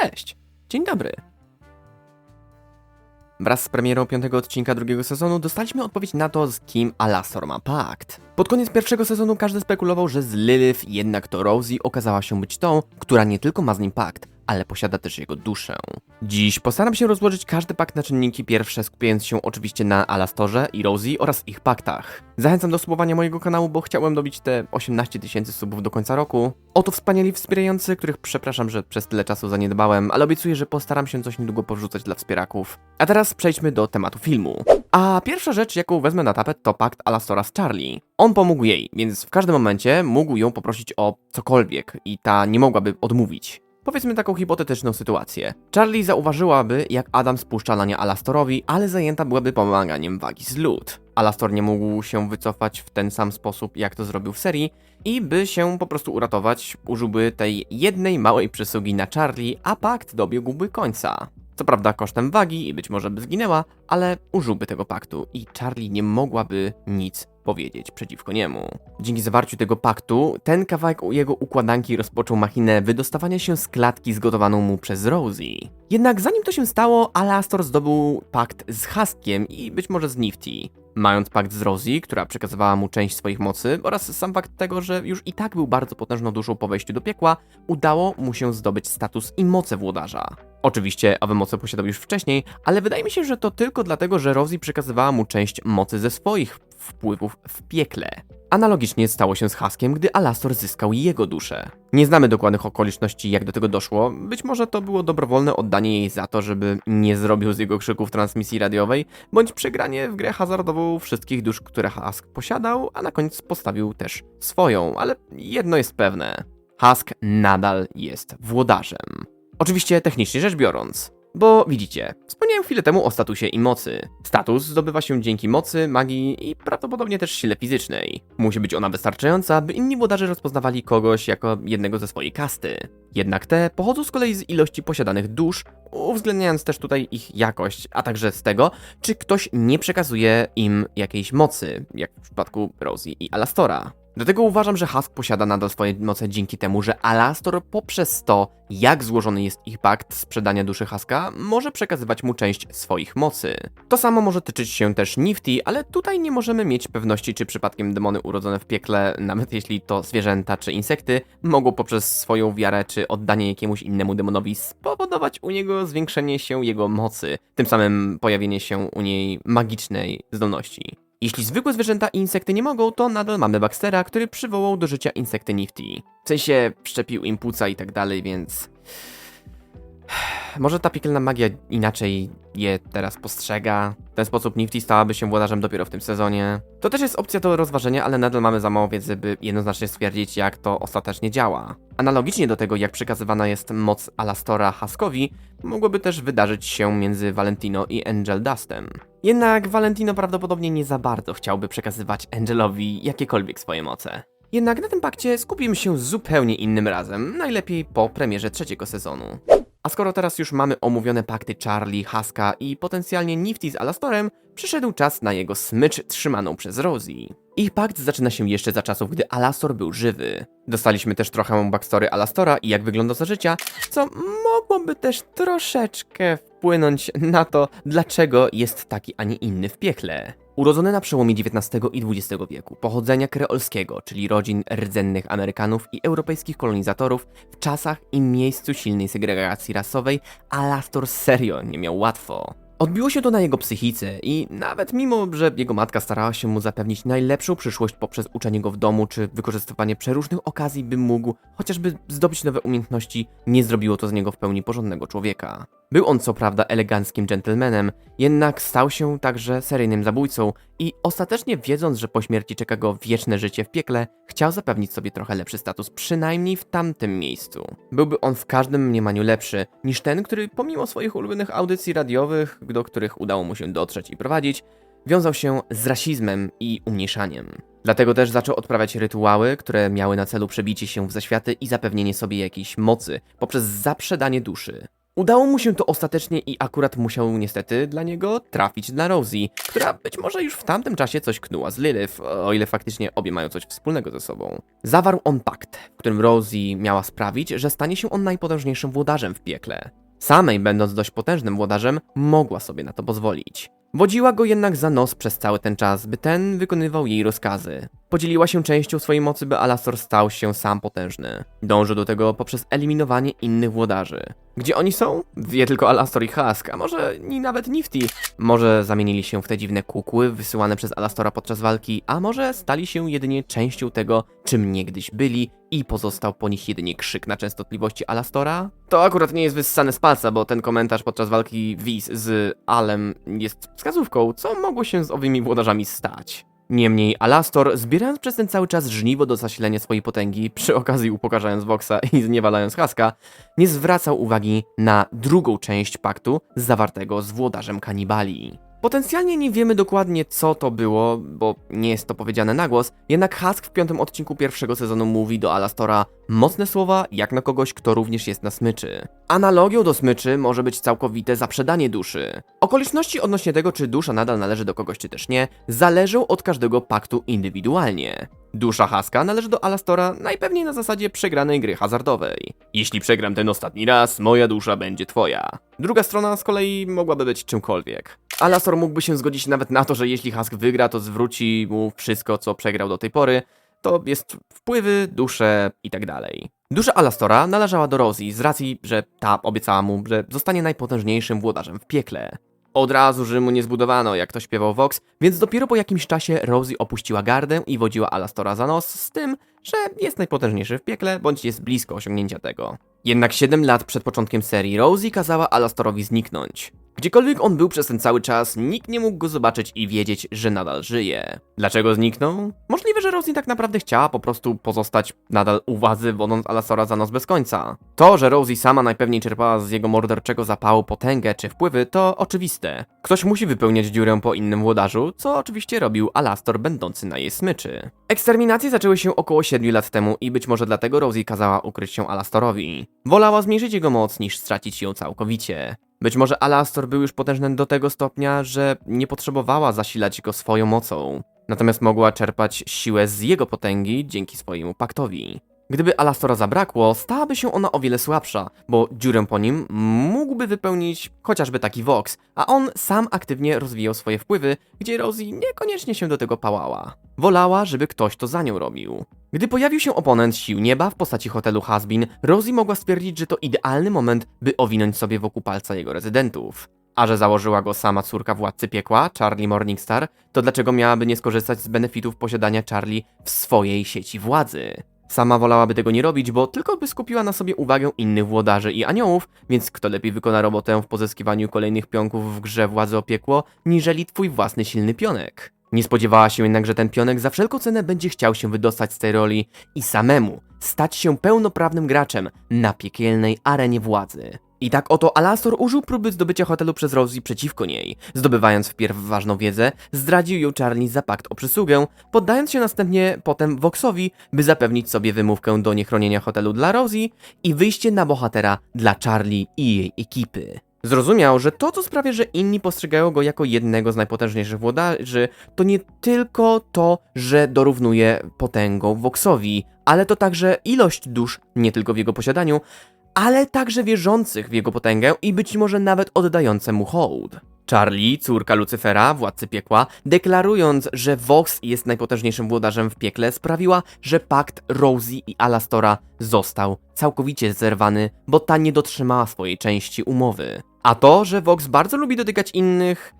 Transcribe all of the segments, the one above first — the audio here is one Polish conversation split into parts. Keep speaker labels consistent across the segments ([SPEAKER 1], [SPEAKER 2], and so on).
[SPEAKER 1] Cześć! Dzień dobry! Wraz z premierą piątego odcinka drugiego sezonu dostaliśmy odpowiedź na to, z kim Alastor ma pakt. Pod koniec pierwszego sezonu każdy spekulował, że z Lilith jednak to Rosie okazała się być tą, która nie tylko ma z nim pakt, ale posiada też jego duszę. Dziś postaram się rozłożyć każdy pakt na czynniki pierwsze, skupiając się oczywiście na Alastorze i Rosie oraz ich paktach. Zachęcam do subowania mojego kanału, bo chciałem dobić te 18 tysięcy subów do końca roku. Oto wspaniali wspierający, których przepraszam, że przez tyle czasu zaniedbałem, ale obiecuję, że postaram się coś niedługo powrzucać dla wspieraków. A teraz przejdźmy do tematu filmu. A pierwsza rzecz, jaką wezmę na tapet, to pakt Alastora z Charlie. On pomógł jej, więc w każdym momencie mógł ją poprosić o cokolwiek i ta nie mogłaby odmówić. Powiedzmy taką hipotetyczną sytuację. Charlie zauważyłaby, jak Adam spuszcza na nie Alastorowi, ale zajęta byłaby pomaganiem wagi z lód. Alastor nie mógł się wycofać w ten sam sposób, jak to zrobił w serii, i by się po prostu uratować, użyłby tej jednej małej przysługi na Charlie, a pakt dobiegłby końca. Co prawda kosztem wagi i być może by zginęła, ale użyłby tego paktu i Charlie nie mogłaby nic powiedzieć przeciwko niemu. Dzięki zawarciu tego paktu, ten kawałek jego układanki rozpoczął machinę wydostawania się z klatki zgotowaną mu przez Rosie. Jednak zanim to się stało, Alastor zdobył pakt z Huskiem i być może z Nifty. Mając pakt z Rosie, która przekazywała mu część swoich mocy, oraz sam fakt tego, że już i tak był bardzo potężną duszą po wejściu do piekła, udało mu się zdobyć status i moce włodarza. Oczywiście owe moce posiadał już wcześniej, ale wydaje mi się, że to tylko dlatego, że Rosie przekazywała mu część mocy ze swoich wpływów w piekle. Analogicznie stało się z Haskiem, gdy Alastor zyskał jego duszę. Nie znamy dokładnych okoliczności, jak do tego doszło. Być może to było dobrowolne oddanie jej za to, żeby nie zrobił z jego krzyków transmisji radiowej, bądź przegranie w grę hazardową wszystkich dusz, które Hask posiadał, a na koniec postawił też swoją, ale jedno jest pewne. Hask nadal jest włodarzem. Oczywiście technicznie rzecz biorąc. Bo widzicie, wspomniałem chwilę temu o statusie i mocy. Status zdobywa się dzięki mocy, magii i prawdopodobnie też sile fizycznej. Musi być ona wystarczająca, by inni włodarze rozpoznawali kogoś jako jednego ze swojej kasty. Jednak te pochodzą z kolei z ilości posiadanych dusz, uwzględniając też tutaj ich jakość, a także z tego, czy ktoś nie przekazuje im jakiejś mocy, jak w przypadku Rosie i Alastora. Dlatego uważam, że Husk posiada nadal swoje moce dzięki temu, że Alastor poprzez to, jak złożony jest ich pakt sprzedania duszy Huska, może przekazywać mu część swoich mocy. To samo może tyczyć się też Nifty, ale tutaj nie możemy mieć pewności, czy przypadkiem demony urodzone w piekle, nawet jeśli to zwierzęta czy insekty, mogą poprzez swoją wiarę czy oddanie jakiemuś innemu demonowi spowodować u niego zwiększenie się jego mocy, tym samym pojawienie się u niej magicznej zdolności. Jeśli zwykłe zwierzęta i insekty nie mogą, to nadal mamy Baxtera, który przywołał do życia insekty Nifty. W sensie wszczepił im płuca i tak dalej, więc... Może ta piekielna magia inaczej je teraz postrzega. W ten sposób Nifty stałaby się włodarzem dopiero w tym sezonie. To też jest opcja do rozważenia, ale nadal mamy za mało wiedzy, by jednoznacznie stwierdzić, jak to ostatecznie działa. Analogicznie do tego, jak przekazywana jest moc Alastora Haskowi, mogłoby też wydarzyć się między Valentino i Angel Dustem. Jednak Valentino prawdopodobnie nie za bardzo chciałby przekazywać Angelowi jakiekolwiek swoje moce. Jednak na tym pakcie skupimy się zupełnie innym razem, najlepiej po premierze trzeciego sezonu. A skoro teraz już mamy omówione pakty Charlie, Haska i potencjalnie Nifty z Alastorem, przyszedł czas na jego smycz trzymaną przez Rosie. Ich pakt zaczyna się jeszcze za czasów, gdy Alastor był żywy. Dostaliśmy też trochę backstory Alastora i jak wygląda za życia, co mogłoby też troszeczkę wpłynąć na to, dlaczego jest taki, a nie inny w piekle. Urodzony na przełomie XIX i XX wieku, pochodzenia kreolskiego, czyli rodzin rdzennych Amerykanów i europejskich kolonizatorów, w czasach i miejscu silnej segregacji rasowej, Alastor serio nie miał łatwo. Odbiło się to na jego psychice i nawet mimo, że jego matka starała się mu zapewnić najlepszą przyszłość poprzez uczenie go w domu czy wykorzystywanie przeróżnych okazji, by mógł chociażby zdobyć nowe umiejętności, nie zrobiło to z niego w pełni porządnego człowieka. Był on co prawda eleganckim gentlemanem, jednak stał się także seryjnym zabójcą i ostatecznie wiedząc, że po śmierci czeka go wieczne życie w piekle, chciał zapewnić sobie trochę lepszy status, przynajmniej w tamtym miejscu. Byłby on w każdym mniemaniu lepszy niż ten, który pomimo swoich ulubionych audycji radiowych, do których udało mu się dotrzeć i prowadzić, wiązał się z rasizmem i umniejszaniem. Dlatego też zaczął odprawiać rytuały, które miały na celu przebicie się w zaświaty i zapewnienie sobie jakiejś mocy poprzez zaprzedanie duszy. Udało mu się to ostatecznie i akurat musiał niestety dla niego trafić na Rosie, która być może już w tamtym czasie coś knuła z Lilith, o ile faktycznie obie mają coś wspólnego ze sobą. Zawarł on pakt, w którym Rosie miała sprawić, że stanie się on najpotężniejszym włodarzem w piekle. Samej, będąc dość potężnym włodarzem, mogła sobie na to pozwolić. Wodziła go jednak za nos przez cały ten czas, by ten wykonywał jej rozkazy. Podzieliła się częścią swojej mocy, by Alastor stał się sam potężny. Dążył do tego poprzez eliminowanie innych włodarzy. Gdzie oni są? Wie tylko Alastor i Husk, a może ni nawet Nifty. Może zamienili się w te dziwne kukły wysyłane przez Alastora podczas walki, a może stali się jedynie częścią tego, czym niegdyś byli i pozostał po nich jedynie krzyk na częstotliwości Alastora? To akurat nie jest wyssane z palca, bo ten komentarz podczas walki Wiz z Alem jest wskazówką, co mogło się z owymi włodarzami stać. Niemniej Alastor, zbierając przez ten cały czas żniwo do zasilenia swojej potęgi, przy okazji upokarzając Voxa i zniewalając Haska, nie zwracał uwagi na drugą część paktu zawartego z włodarzem kanibali. Potencjalnie nie wiemy dokładnie co to było, bo nie jest to powiedziane na głos, jednak Husk w piątym odcinku pierwszego sezonu mówi do Alastora mocne słowa jak na kogoś, kto również jest na smyczy. Analogią do smyczy może być całkowite zaprzedanie duszy. Okoliczności odnośnie tego, czy dusza nadal należy do kogoś, czy też nie, zależą od każdego paktu indywidualnie. Dusza Haska należy do Alastora najpewniej na zasadzie przegranej gry hazardowej. Jeśli przegram ten ostatni raz, moja dusza będzie twoja. Druga strona z kolei mogłaby być czymkolwiek. Alastor mógłby się zgodzić nawet na to, że jeśli Hask wygra, to zwróci mu wszystko, co przegrał do tej pory. To jest wpływy, dusze i tak. Dusza Alastora należała do Rosie z racji, że ta obiecała mu, że zostanie najpotężniejszym włodarzem w piekle. Od razu Rzymu nie zbudowano, jak to śpiewał Vox, więc dopiero po jakimś czasie Rosie opuściła gardę i wodziła Alastora za nos z tym, że jest najpotężniejszy w piekle, bądź jest blisko osiągnięcia tego. Jednak 7 lat przed początkiem serii Rosie kazała Alastorowi zniknąć. Gdziekolwiek on był przez ten cały czas, nikt nie mógł go zobaczyć i wiedzieć, że nadal żyje. Dlaczego zniknął? Możliwe, że Rosie tak naprawdę chciała po prostu pozostać nadal u władzy, wodząc Alastora za nos bez końca. To, że Rosie sama najpewniej czerpała z jego morderczego zapału potęgę czy wpływy, to oczywiste. Ktoś musi wypełniać dziurę po innym włodarzu, co oczywiście robił Alastor będący na jej smyczy. Eksterminacje zaczęły się około 7 lat temu i być może dlatego Rosie kazała ukryć się Alastorowi. Wolała zmniejszyć jego moc niż stracić ją całkowicie. Być może Alastor był już potężny do tego stopnia, że nie potrzebowała zasilać go swoją mocą, natomiast mogła czerpać siłę z jego potęgi dzięki swojemu paktowi. Gdyby Alastora zabrakło, stałaby się ona o wiele słabsza, bo dziurę po nim mógłby wypełnić chociażby taki Vox, a on sam aktywnie rozwijał swoje wpływy, gdzie Rosie niekoniecznie się do tego pałała. Wolała, żeby ktoś to za nią robił. Gdy pojawił się oponent sił nieba w postaci hotelu Hasbin, Rosie mogła stwierdzić, że to idealny moment, by owinąć sobie wokół palca jego rezydentów. A że założyła go sama córka władcy piekła, Charlie Morningstar, to dlaczego miałaby nie skorzystać z benefitów posiadania Charlie w swojej sieci władzy? Sama wolałaby tego nie robić, bo tylko by skupiła na sobie uwagę innych włodarzy i aniołów, więc kto lepiej wykona robotę w pozyskiwaniu kolejnych pionków w grze władzy o piekło, niżeli twój własny silny pionek. Nie spodziewała się jednak, że ten pionek za wszelką cenę będzie chciał się wydostać z tej roli i samemu stać się pełnoprawnym graczem na piekielnej arenie władzy. I tak oto Alastor użył próby zdobycia hotelu przez Rosie przeciwko niej. Zdobywając wpierw ważną wiedzę, zdradził ją Charlie za pakt o przysługę, poddając się następnie potem Voxowi, by zapewnić sobie wymówkę do niechronienia hotelu dla Rosie i wyjście na bohatera dla Charlie i jej ekipy. Zrozumiał, że to, co sprawia, że inni postrzegają go jako jednego z najpotężniejszych włodarzy, to nie tylko to, że dorównuje potęgą Voxowi, ale to także ilość dusz, nie tylko w jego posiadaniu, ale także wierzących w jego potęgę i być może nawet oddające mu hołd. Charlie, córka Lucyfera, władcy piekła, deklarując, że Vox jest najpotężniejszym włodarzem w piekle, sprawiła, że pakt Rosie i Alastora został całkowicie zerwany, bo ta nie dotrzymała swojej części umowy. A to, że Vox bardzo lubi dotykać innych,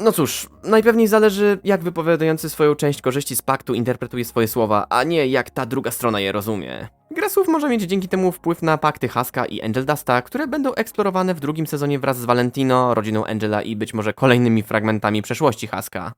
[SPEAKER 1] no cóż, najpewniej zależy, jak wypowiadający swoją część korzyści z paktu interpretuje swoje słowa, a nie jak ta druga strona je rozumie. Gra słów może mieć dzięki temu wpływ na pakty Haska i Angel Dusta, które będą eksplorowane w drugim sezonie wraz z Valentino, rodziną Angela i być może kolejnymi fragmentami przeszłości Haska.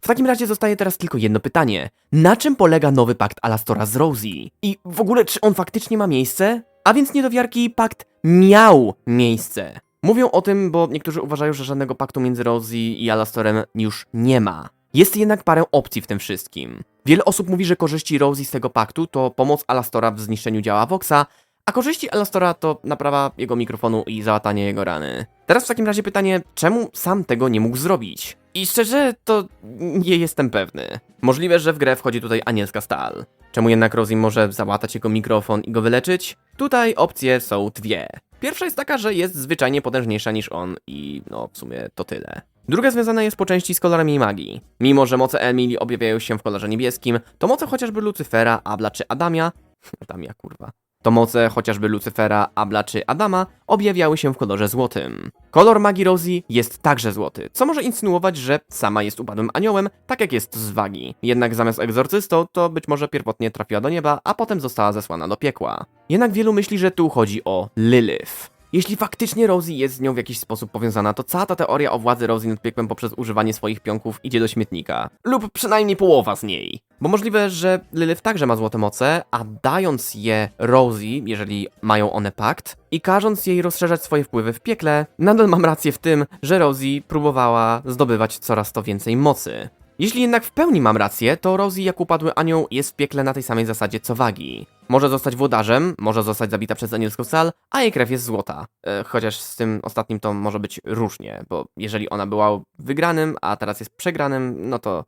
[SPEAKER 1] W takim razie zostaje teraz tylko jedno pytanie. Na czym polega nowy pakt Alastora z Rosie? I w ogóle, czy on faktycznie ma miejsce? A więc niedowiarki, pakt miał miejsce. Mówią o tym, bo niektórzy uważają, że żadnego paktu między Rosie i Alastorem już nie ma. Jest jednak parę opcji w tym wszystkim. Wiele osób mówi, że korzyści Rosie z tego paktu to pomoc Alastora w zniszczeniu działa Voxa, A korzyści Alastora to naprawa jego mikrofonu i załatanie jego rany. Teraz w takim razie pytanie, czemu sam tego nie mógł zrobić? I szczerze, to nie jestem pewny. Możliwe, że w grę wchodzi tutaj anielska stal. Czemu jednak Rosie może załatać jego mikrofon i go wyleczyć? Tutaj opcje są dwie. Pierwsza jest taka, że jest zwyczajnie potężniejsza niż on i no w sumie to tyle. Druga związana jest po części z kolorem jej magii. Mimo, że moce Emily objawiają się w kolorze niebieskim, to moce chociażby Lucyfera, Abla czy Adamia... Adamia, kurwa. To moce chociażby Lucyfera, Abla czy Adama objawiały się w kolorze złotym. Kolor magii Rosie jest także złoty, co może insynuować, że sama jest upadłym aniołem, tak jak jest z wagi. Jednak zamiast egzorcystą, to być może pierwotnie trafiła do nieba, a potem została zesłana do piekła. Jednak wielu myśli, że tu chodzi o Lilith. Jeśli faktycznie Rosie jest z nią w jakiś sposób powiązana, to cała ta teoria o władzy Rosie nad piekłem poprzez używanie swoich pionków idzie do śmietnika. Lub przynajmniej połowa z niej. Bo możliwe, że Lilith także ma złote moce, a dając je Rosie, jeżeli mają one pakt, i każąc jej rozszerzać swoje wpływy w piekle, nadal mam rację w tym, że Rosie próbowała zdobywać coraz to więcej mocy. Jeśli jednak w pełni mam rację, to Rosie jak upadły anioł jest w piekle na tej samej zasadzie co Wagi. Może zostać włodarzem, może zostać zabita przez anielską sal, a jej krew jest złota. E, chociaż z tym ostatnim to może być różnie, bo jeżeli ona była wygranym, a teraz jest przegranym, no to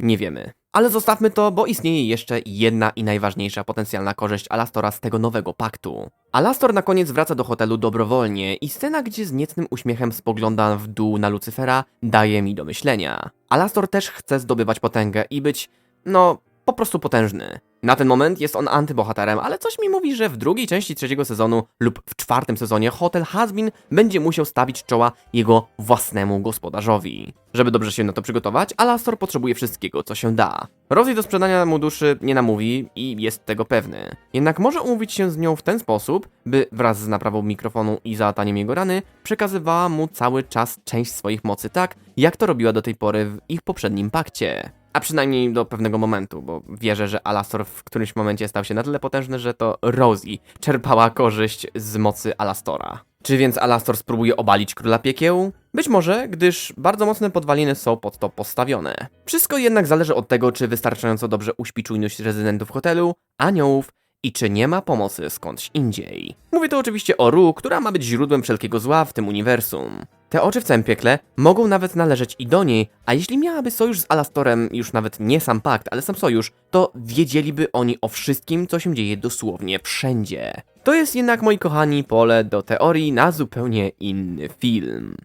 [SPEAKER 1] nie wiemy. Ale zostawmy to, bo istnieje jeszcze jedna i najważniejsza potencjalna korzyść Alastora z tego nowego paktu. Alastor na koniec wraca do hotelu dobrowolnie i scena, gdzie z niecnym uśmiechem spogląda w dół na Lucyfera, daje mi do myślenia. Alastor też chce zdobywać potęgę i być, no, po prostu potężny. Na ten moment jest on antybohaterem, ale coś mi mówi, że w drugiej części trzeciego sezonu lub w czwartym sezonie Hotel Hazbin będzie musiał stawić czoła jego własnemu gospodarzowi. Żeby dobrze się na to przygotować, Alastor potrzebuje wszystkiego, co się da. Rosie do sprzedania mu duszy nie namówi i jest tego pewny. Jednak może umówić się z nią w ten sposób, by wraz z naprawą mikrofonu i załataniem jego rany przekazywała mu cały czas część swoich mocy tak, jak to robiła do tej pory w ich poprzednim pakcie. A przynajmniej do pewnego momentu, bo wierzę, że Alastor w którymś momencie stał się na tyle potężny, że to Rosie czerpała korzyść z mocy Alastora. Czy więc Alastor spróbuje obalić Króla Piekieł? Być może, gdyż bardzo mocne podwaliny są pod to postawione. Wszystko jednak zależy od tego, czy wystarczająco dobrze uśpi czujność rezydentów hotelu, aniołów i czy nie ma pomocy skądś indziej. Mówię tu oczywiście o Ru, która ma być źródłem wszelkiego zła w tym uniwersum. Te oczy w całym piekle mogą nawet należeć i do niej, a jeśli miałaby sojusz z Alastorem, już nawet nie sam pakt, ale sam sojusz, to wiedzieliby oni o wszystkim, co się dzieje dosłownie wszędzie. To jest jednak, moi kochani, pole do teorii na zupełnie inny film.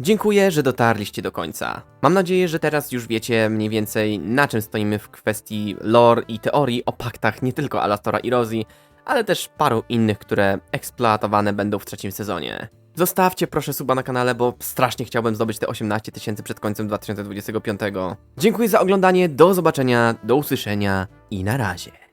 [SPEAKER 1] Dziękuję, że dotarliście do końca. Mam nadzieję, że teraz już wiecie mniej więcej na czym stoimy w kwestii lore i teorii o paktach nie tylko Alastora i Rosie, ale też paru innych, które eksploatowane będą w trzecim sezonie. Zostawcie proszę suba na kanale, bo strasznie chciałbym zdobyć te 18 tysięcy przed końcem 2025. Dziękuję za oglądanie, do zobaczenia, do usłyszenia i na razie.